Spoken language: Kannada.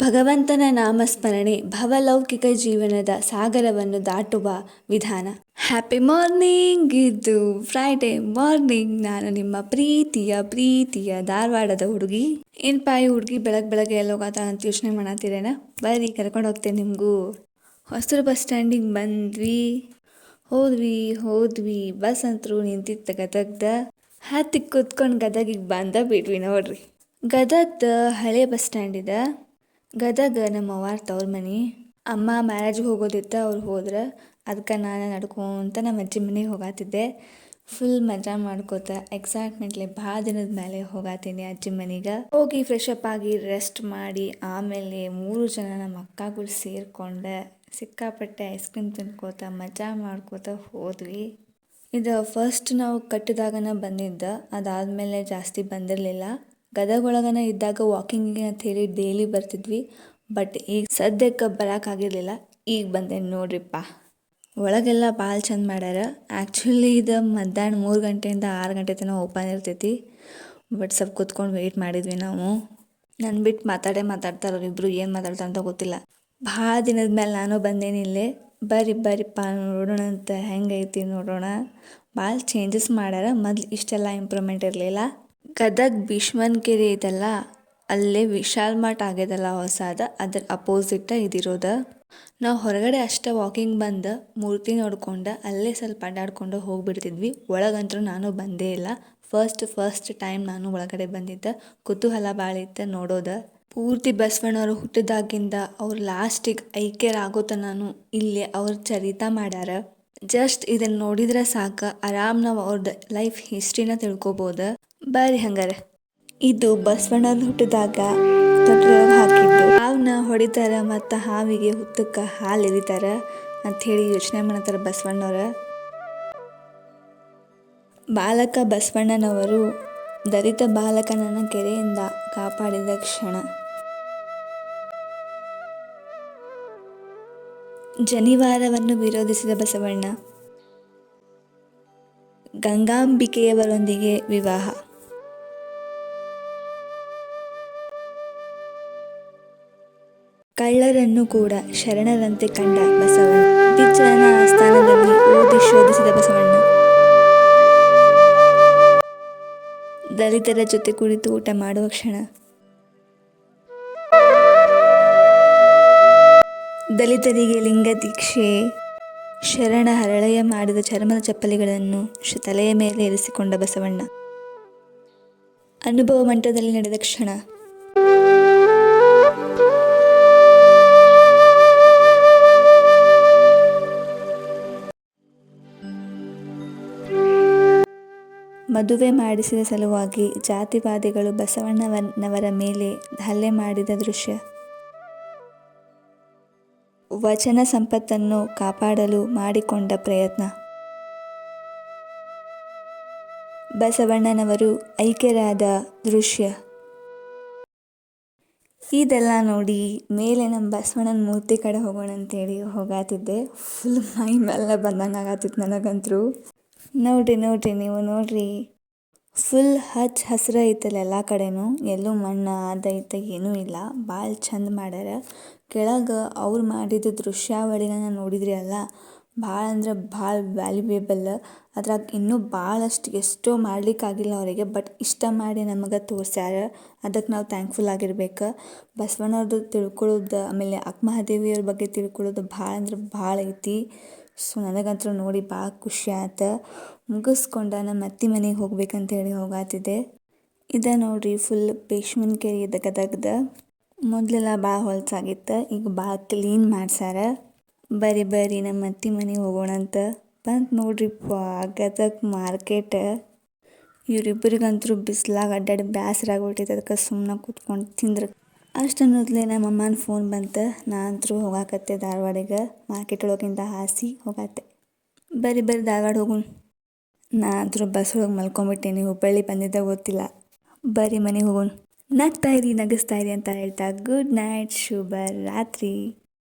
ಭಗವಂತನ ನಾಮಸ್ಮರಣೆ ಭವಲೌಕಿಕ ಜೀವನದ ಸಾಗರವನ್ನು ದಾಟುವ ವಿಧಾನ. ಹ್ಯಾಪಿ ಮಾರ್ನಿಂಗ್ ಇದು ಫ್ರೈಡೇ ಮಾರ್ನಿಂಗ್ ನಾನು ನಿಮ್ಮ ಪ್ರೀತಿಯ ಪ್ರೀತಿಯ ಧಾರವಾಡದ ಹುಡುಗಿ. ಏನಪ್ಪ ಈ ಹುಡುಗಿ ಬೆಳಗ್ಗೆ ಬೆಳಗ್ಗೆ ಎಲ್ಲಿ ಹೋಗತ್ತ ಅಂತ ಯೋಚನೆ ಮಾಡತ್ತೀರೇನ ಬರ್ರಿ, ಕರ್ಕೊಂಡು ಹೋಗ್ತೇನೆ ನಿಮಗೂ. ಹೊಸರು ಬಸ್ ಸ್ಟ್ಯಾಂಡಿಗೆ ಬಂದ್ವಿ. ಹೋದ್ವಿ ಹೋದ್ವಿ. ಬಸ್ ಅಂತರೂ ನಿಂತಿತ್ತ ಗದಗ್ದ. ಹತ್ತಿ ಕುತ್ಕೊಂಡು ಗದಗಿಗೆ ಬಂದ ಬಿಟ್ವಿ ನೋಡ್ರಿ. ಗದಗ್ದ ಹಳೆ ಬಸ್ ಸ್ಟ್ಯಾಂಡ್ ಇದೆ. ಗದಗ ನಮ್ಮ ಅವ್ವಾರ ತವ್ರ ಮನೆ. ಅಮ್ಮ ಮ್ಯಾರೇಜ್ಗೆ ಹೋಗೋದಿತ್ತು ಅವ್ರು ಹೋದ್ರೆ ಅದಕ್ಕೆ ನಾನು ನಡ್ಕೊಂತ ನಮ್ಮ ಅಜ್ಜಿ ಮನೆಗೆ ಹೋಗಾತಿದ್ದೆ. ಫುಲ್ ಮಜಾ ಮಾಡ್ಕೋತ ಎಕ್ಸೈಟ್ಮೆಂಟ್ಲಿ ಭಾಳ ದಿನದ ಮೇಲೆ ಹೋಗಾತೀನಿ ಅಜ್ಜಿ ಮನೆಗೆ. ಹೋಗಿ ಫ್ರೆಶ್ ಅಪ್ ಆಗಿ ರೆಸ್ಟ್ ಮಾಡಿ ಆಮೇಲೆ ಮೂರು ಜನ ನಮ್ಮ ಅಕ್ಕಗಳು ಸೇರ್ಕೊಂಡೆ ಸಿಕ್ಕಾಪಟ್ಟೆ ಐಸ್ ಕ್ರೀಮ್ ತಿನ್ಕೋತ ಮಜಾ ಮಾಡ್ಕೋತ ಹೋದ್ವಿ. ಇದು ಫಸ್ಟ್ ನಾವು ಕಟ್ಟಿದಾಗನ ಬಂದಿದ್ದ ಅದಾದಮೇಲೆ ಜಾಸ್ತಿ ಬಂದಿರಲಿಲ್ಲ. ಗದಗ ಒಳಗನ ಇದ್ದಾಗ ವಾಕಿಂಗಿಗೆ ಅಂತ ಹೇಳಿ ಡೈಲಿ ಬರ್ತಿದ್ವಿ. ಬಟ್ ಈಗ ಸದ್ಯಕ್ಕೆ ಬರೋಕ್ಕಾಗಿರಲಿಲ್ಲ ಈಗ ಬಂದೆ ನೋಡ್ರಿಪ್ಪ. ಒಳಗೆಲ್ಲ ಭಾಳ ಚಂದ ಮಾಡ್ಯಾರ. ಆ್ಯಕ್ಚುಲಿ ಇದು ಮಧ್ಯಾಹ್ನ ಮೂರು ಗಂಟೆಯಿಂದ ಆರು ಗಂಟೆ ತನಕ ಓಪನ್ ಇರ್ತೈತಿ. ಬಟ್ ಸ್ವಲ್ಪ ಕೂತ್ಕೊಂಡು ವೆಯ್ಟ್ ಮಾಡಿದ್ವಿ ನಾವು. ನನ್ನ ಬಿಟ್ಟು ಮಾತಾಡೇ ಮಾತಾಡ್ತಾರೆ ಇಬ್ಬರು ಏನು ಮಾತಾಡ್ತಾರೆ ಅಂತ ಗೊತ್ತಿಲ್ಲ. ಭಾಳ ದಿನದ ಮೇಲೆ ನಾನು ಬಂದೇನಿಲ್ಲೇ ಬರ್ರಿ, ಬರ್ರಿಪ್ಪ ನೋಡೋಣ ಅಂತ ಹೆಂಗೈತಿ ನೋಡೋಣ. ಭಾಳ ಚೇಂಜಸ್ ಮಾಡ್ಯಾರ. ಮೊದ್ಲು ಇಷ್ಟೆಲ್ಲ ಇಂಪ್ರೂವ್ಮೆಂಟ್ ಇರಲಿಲ್ಲ. ಗದಗ್ ಭೀಷ್ಮನ್ ಕೆರೆ ಇದಲ್ಲ, ಅಲ್ಲೇ ವಿಶಾಲ್ ಮಾರ್ಟ್ ಆಗ್ಯದಲ್ಲ ಹೊಸಾದ, ಅದ್ರ ಅಪೋಸಿಟ್ ಇದಿರೋದ. ನಾವು ಹೊರಗಡೆ ಅಷ್ಟೇ ವಾಕಿಂಗ್ ಬಂದು, ಮೂರ್ತಿ ನೋಡ್ಕೊಂಡು, ಅಲ್ಲೇ ಸ್ವಲ್ಪ ಅಡ್ಡಾಡ್ಕೊಂಡು ಹೋಗ್ಬಿಡ್ತಿದ್ವಿ. ಒಳಗಂತೂ ನಾನು ಬಂದೇ ಇಲ್ಲ. ಫಸ್ಟ್ ಫಸ್ಟ್ ಟೈಮ್ ನಾನು ಒಳಗಡೆ ಬಂದಿದ್ದೆ, ಕುತೂಹಲ ಭಾಳ ಇತ್ತು ನೋಡೋದು. ಪೂರ್ತಿ ಬಸವಣ್ಣವ್ರು ಹುಟ್ಟಿದಾಗಿಂದ ಅವ್ರು ಲಾಸ್ಟಿಗೆ ಐಕ್ಯರಾಗೋ ತನೂ ಇಲ್ಲಿ ಅವ್ರ ಚರಿತ ಮಾಡ್ಯಾರ. ಜಸ್ಟ್ ಇದನ್ನ ನೋಡಿದ್ರೆ ಸಾಕು, ಆರಾಮ್ ನಾವು ಅವ್ರದ್ದು ಲೈಫ್ ಹಿಸ್ಟ್ರಿನ ತಿಳ್ಕೊಬೋದು. ಬರ್ರಿ ಹಂಗಾರೆ. ಇದು ಬಸವಣ್ಣನ ಹುಟ್ಟಿದಾಗ ಹಾಕಿದ್ದು. ಹಾವನ್ನ ಹೊಡಿತಾರ ಮತ್ತು ಹಾವಿಗೆ ಹುತ್ತಕ್ಕೆ ಹಾಲು ಎರಿತಾರ ಅಂಥೇಳಿ ಯೋಚನೆ ಮಾಡತ್ತಾರ ಬಸವಣ್ಣವ್ರ. ಬಾಲಕ ಬಸವಣ್ಣನವರು ದಲಿತ ಬಾಲಕನನ್ನ ಕೆರೆಯಿಂದ ಕಾಪಾಡಿದ ಕ್ಷಣ. ಜನಿವಾರವನ್ನು ವಿರೋಧಿಸಿದ ಬಸವಣ್ಣ. ಗಂಗಾಂಬಿಕೆಯವರೊಂದಿಗೆ ವಿವಾಹ. ಕಳ್ಳರನ್ನು ಕೂಡ ಶರಣರಂತೆ ಕಂಡ ಬಸವಣ್ಣ. ಬಿಚ್ಚನ ಆಸ್ಥಾನದಲ್ಲಿ ಓದಿ ಶೋಧಿಸಿದ ಬಸವಣ್ಣ. ದಲಿತರ ಜೊತೆ ಕುಳಿತು ಊಟ ಮಾಡುವ ಕ್ಷಣ. ದಲಿತರಿಗೆ ಲಿಂಗ ದೀಕ್ಷೆ, ಶರಣ ಹರಳಯ ಮಾಡಿದ ಚರ್ಮದ ಚಪ್ಪಲಿಗಳನ್ನು ತಲೆಯ ಮೇಲೆ ಇರಿಸಿಕೊಂಡ ಬಸವಣ್ಣ. ಅನುಭವ ಮಂಟದಲ್ಲಿ ನಡೆದ ಕ್ಷಣ. ಮದುವೆ ಮಾಡಿಸಿದ ಸಲುವಾಗಿ ಜಾತಿವಾದಿಗಳು ಬಸವಣ್ಣನವರ ಮೇಲೆ ಹಲ್ಲೆ ಮಾಡಿದ ದೃಶ್ಯ. ವಚನ ಸಂಪತ್ತನ್ನು ಕಾಪಾಡಲು ಮಾಡಿಕೊಂಡ ಪ್ರಯತ್ನ. ಬಸವಣ್ಣನವರು ಐಕ್ಯರಾದ ದೃಶ್ಯ. ಇದೆಲ್ಲ ನೋಡಿ ಮೇಲೆ ನಮ್ಮ ಬಸವಣ್ಣನ ಮೂರ್ತಿ ಕಡೆ ಹೋಗೋಣ ಅಂತೇಳಿ ಹೋಗಾತಿದ್ದೆ. ಫುಲ್ ಮೈ ಮೇಲೆ ಬಂದಂಗೆ ಆಗತ್ತಿತ್ತು ನನಗಂತರೂ ನೋಡ್ರಿ ನೋಡ್ರಿ ನೀವು ನೋಡ್ರಿ. ಫುಲ್ ಹಚ್ಚ ಹಸಿರ ಐತಲ್ಲ ಎಲ್ಲ ಕಡೆನೂ. ಎಲ್ಲೂ ಮಣ್ಣು, ಅದ ಐತ ಏನೂ ಇಲ್ಲ. ಭಾಳ ಚಂದ ಮಾಡ್ಯಾರ. ಕೆಳಗೆ ಅವ್ರು ಮಾಡಿದ ದೃಶ್ಯಾವಳಿನ ನೋಡಿದ್ರಿ ಅಲ್ಲ? ಭಾಳ ಅಂದ್ರೆ ಭಾಳ ವ್ಯಾಲ್ಯೂಯೇಬಲ್ ಅದ್ರಾಗ ಇನ್ನೂ ಭಾಳಷ್ಟು ಎಷ್ಟೋ ಮಾಡ್ಲಿಕ್ಕಾಗಿಲ್ಲ ಅವರಿಗೆ ಬಟ್ ಇಷ್ಟ ಮಾಡಿ ನಮಗೆ ತೋರ್ಸ್ಯಾರ. ಅದಕ್ಕೆ ನಾವು ಥ್ಯಾಂಕ್ಫುಲ್ ಆಗಿರ್ಬೇಕು. ಬಸವಣ್ಣವ್ರದ್ದು ತಿಳ್ಕೊಳ್ಳೋದು ಆಮೇಲೆ ಅಕ್ಕಮಹಾದೇವಿಯವ್ರ ಬಗ್ಗೆ ತಿಳ್ಕೊಳ್ಳೋದು ಭಾಳ ಅಂದ್ರೆ ಭಾಳ ಐತಿ. ಸೊ ನನಗಂತೂ ನೋಡಿ ಭಾಳ ಖುಷಿ ಆಯ್ತು. ಮುಗಿಸ್ಕೊಂಡ ನಮ್ಮ ಅತ್ತೆ ಮನೆಗೆ ಹೋಗ್ಬೇಕಂತ ಹೇಳಿ ಹೋಗಾತಿದ್ದೆ. ಇದೆ ನೋಡ್ರಿ ಫುಲ್ ಭೀಷ್ಮನ ಕೆರೆ ಇದೆ ಗದಗದ. ಮೊದಲೆಲ್ಲ ಭಾಳ ಹೊಲಸಾಗಿತ್ತು, ಈಗ ಭಾಳ ಕ್ಲೀನ್ ಮಾಡ್ಸಾರ ಬರೀ ಬರಿ ನಮ್ಮ ಅತ್ತೆ ಮನೆಗೆ ಹೋಗೋಣ ಅಂತ ಬಂತು ನೋಡ್ರಿ ಗದಗ ಮಾರ್ಕೆಟ್ ಇವರಿಬ್ಬರಿಗಂತೂ ಬಿಸಿಲಾಗ ಅಡ್ಡಾಡಿ ಬೇಸರ ಆಗ್ಬಿಟ್ಟೈತೆ ಅದಕ್ಕೆ ಸುಮ್ಮನೆ ಕೂತ್ಕೊಂಡು ತಿಂದ್ರೆ ಅಷ್ಟು ಅನ್ನೋದ್ಲೆ ನಮ್ಮ ಅಮ್ಮನ ಫೋನ್ ಬಂತು. ನಾ ಅಂತರೂ ಹೋಗಾಕತ್ತೆ ಧಾರವಾಡಿಗೆ. ಮಾರ್ಕೆಟ್ ಒಳಗಿಂದ ಹಾಸಿ ಹೋಗತ್ತೆ. ಬರೀ ಬರೀ ಧಾರವಾಡ ಹೋಗೋಣ. ನಾ ಅಂತರೂ ಬಸ್ ಒಳಗೆ ಮಲ್ಕೊಂಬಿಟ್ಟೇನಿ ಹುಬ್ಬಳ್ಳಿ ಬಂದಿದ್ದ ಗೊತ್ತಿಲ್ಲ. ಬರೀ ಮನೆಗೆ ಹೋಗೋಣ. ನಗ್ತಾ ಇರಿ, ನಗಿಸ್ತಾ ಇರಿ ಅಂತ ಹೇಳ್ತಾ ಗುಡ್ ನೈಟ್ ಶುಭ ರಾತ್ರಿ